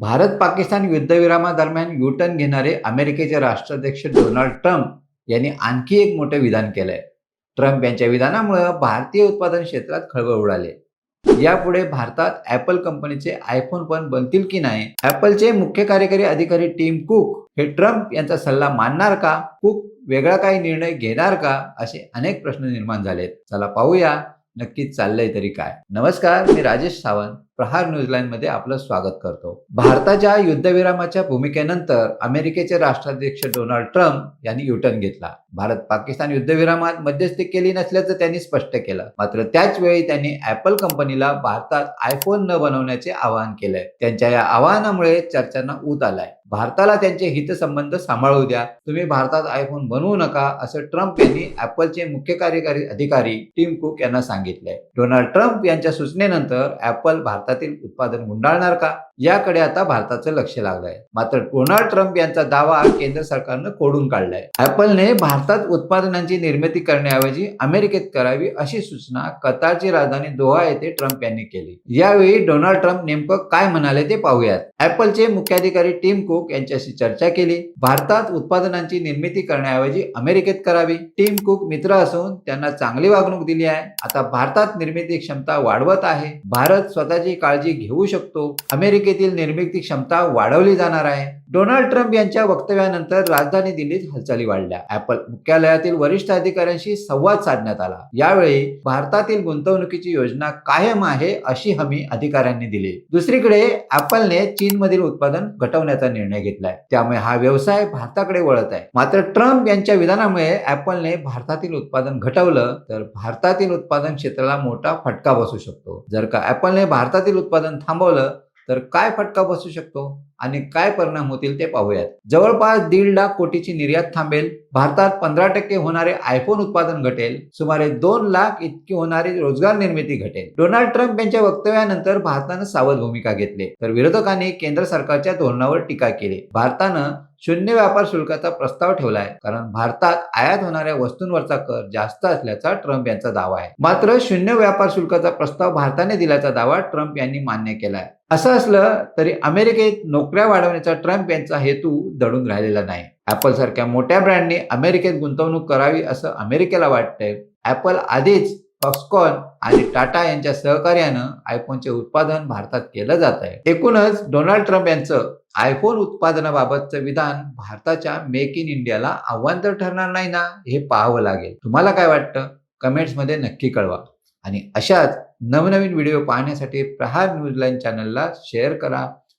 Bharat Pakistan युद्धविरामादरम्यान U-turn घेणारे अमेरिकेचे राष्ट्राध्यक्ष डोनाल्ड ट्रम्प यांनी आणखी एक मोठे विधान केलंय. ट्रम्प यांच्या विधानामुळे भारतीय उत्पादन क्षेत्रात खळबळ उडाली. यापुढे भारतात ऍपल कंपनीचे आयफोन पण बनतील की नाही? ऍपलचे मुख्य कार्यकारी अधिकारी टीम कुक हे ट्रम्प यांचा सल्ला मानणार का? कुक वेगळा काही निर्णय घेणार का? असे अनेक प्रश्न निर्माण झालेत. चला पाहूया नक्कीच चाललंय तरी काय. नमस्कार मी राजेश सावंत. प्रहार न्यूझीलंडमध्ये आपलं स्वागत करतो. भारताच्या युद्धविरामाच्या भूमिकेनंतर अमेरिकेचे राष्ट्राध्यक्ष डोनाल्ड ट्रम्प यांनी युटर्न घेतला. भारत पाकिस्तान युद्धविरामात मध्यस्थी केली नसल्याचं त्यांनी स्पष्ट केलं. मात्र त्याच वेळी त्यांनी ऍपल कंपनीला भारतात आयफोन न बनवण्याचे आवाहन केलंय. त्यांच्या या आवाहनामुळे चर्चांना ऊत आलाय. भारताला त्यांचे हितसंबंध सांभाळू द्या. तुम्ही भारतात आयफोन बनवू नका असं ट्रम्प यांनी ऍपलचे मुख्य कार्यकारी अधिकारी टीम कुक यांना सांगितलंय. डोनाल्ड ट्रम्प यांच्या सूचनेनंतर ऍपल भारतातील उत्पादन गुंडाळणार का? याकडे आता भारताचं लक्ष लागलंय. मात्र डोनाल्ड ट्रम्प यांचा दावा केंद्र सरकारनं कोडून काढलाय. ऍपलने भारतात उत्पादनांची निर्मिती करण्याऐवजी अमेरिकेत करावी अशी सूचना कतारची राजधानी दोहा येथे ट्रम्प यांनी केली. यावेळी डोनाल्ड ट्रम्प नेमकं काय म्हणाले ते पाहूयात. ऍपलचे मुख्याधिकारी टीम कुक यांच्याशी चर्चा केली. भारतात उत्पादनांची निर्मिती करण्याऐवजी अमेरिकेत करावी. टीम कुक मित्र असून त्यांना चांगली वागणूक दिली आहे. आता भारतात निर्मिती क्षमता वाढवत आहे. भारत स्वतःची काळजी घेऊ शकतो. अमेरिकेतील निर्मिती क्षमता वाढवली जाणार आहे. डोनाल्ड ट्रम्प यांच्या वक्तव्यानंतर राजधानी दिल्लीत हालचाली वाढल्या. ऍपल मुख्यालयातील वरिष्ठ अधिकाऱ्यांशी संवाद साधण्यात आला. यावेळी भारतातील गुंतवणुकीची योजना कायम आहे अशी हमी अधिकाऱ्यांनी दिली. दुसरीकडे ऍपलने चीनमधील उत्पादन घटवण्याचा निर्णय घेतलाय. त्यामुळे हा व्यवसाय भारताकडे वळत आहे. मात्र ट्रम्प यांच्या विधानामुळे ऍपलने भारतातील उत्पादन घटवलं तर भारतातील उत्पादन क्षेत्राला मोठा फटका बसू शकतो. जर का ऍपलने भारतातील उत्पादन थांबवलं तर काय फटका बसू शकतो? आणि काय परिणाम होतील ते पाहूयात. जवळपास दीड लाख कोटीची निर्यात थांबेल. भारतात पंधरा टक्के होणारे आयफोन उत्पादन घटेल. सुमारे दोन लाख इतकी होणारी रोजगार निर्मिती घटेल. डोनाल्ड ट्रम्प यांच्या वक्तव्यानंतर भारतानं सावध भूमिका घेतली. तर विरोधकांनी केंद्र सरकारच्या धोरणावर टीका केली. भारतानं शून्य व्यापार शुल्काचा प्रस्ताव ठेवलाय. कारण भारतात आयात होणाऱ्या वस्तूंवरचा कर जास्त असल्याचा ट्रम्प यांचा दावा आहे. मात्र शून्य व्यापार शुल्काचा प्रस्ताव भारताने दिल्याचा दावा ट्रम्प यांनी मान्य केलाय. असं असलं तरी अमेरिकेत नोकऱ्या वाढवण्याचा ट्रम्प यांचा हेतू दडून राहिलेला नाही. ऍपल सारख्या मोठ्या ब्रँडने अमेरिकेत गुंतवणूक करावी असं अमेरिकेला वाटतंय. ऍपल आधीच फॉक्सकॉन आणि टाटा यांच्या सहकार्यानं आयफोनचे उत्पादन भारतात केलं जात आहे. एकूणच डोनाल्ड ट्रम्प यांचं आयफोन उत्पादनाबाबतचं विधान भारताच्या मेक इन इंडियाला आव्हान तर ठरणार नाही ना हे पाहावं लागेल. तुम्हाला काय वाटतं? कमेंट्समध्ये नक्की कळवा. आणि अशाच नवनवीन व्हिडिओ पाहण्यासाठी प्रहार न्यूजलाईन चॅनलला शेअर करा.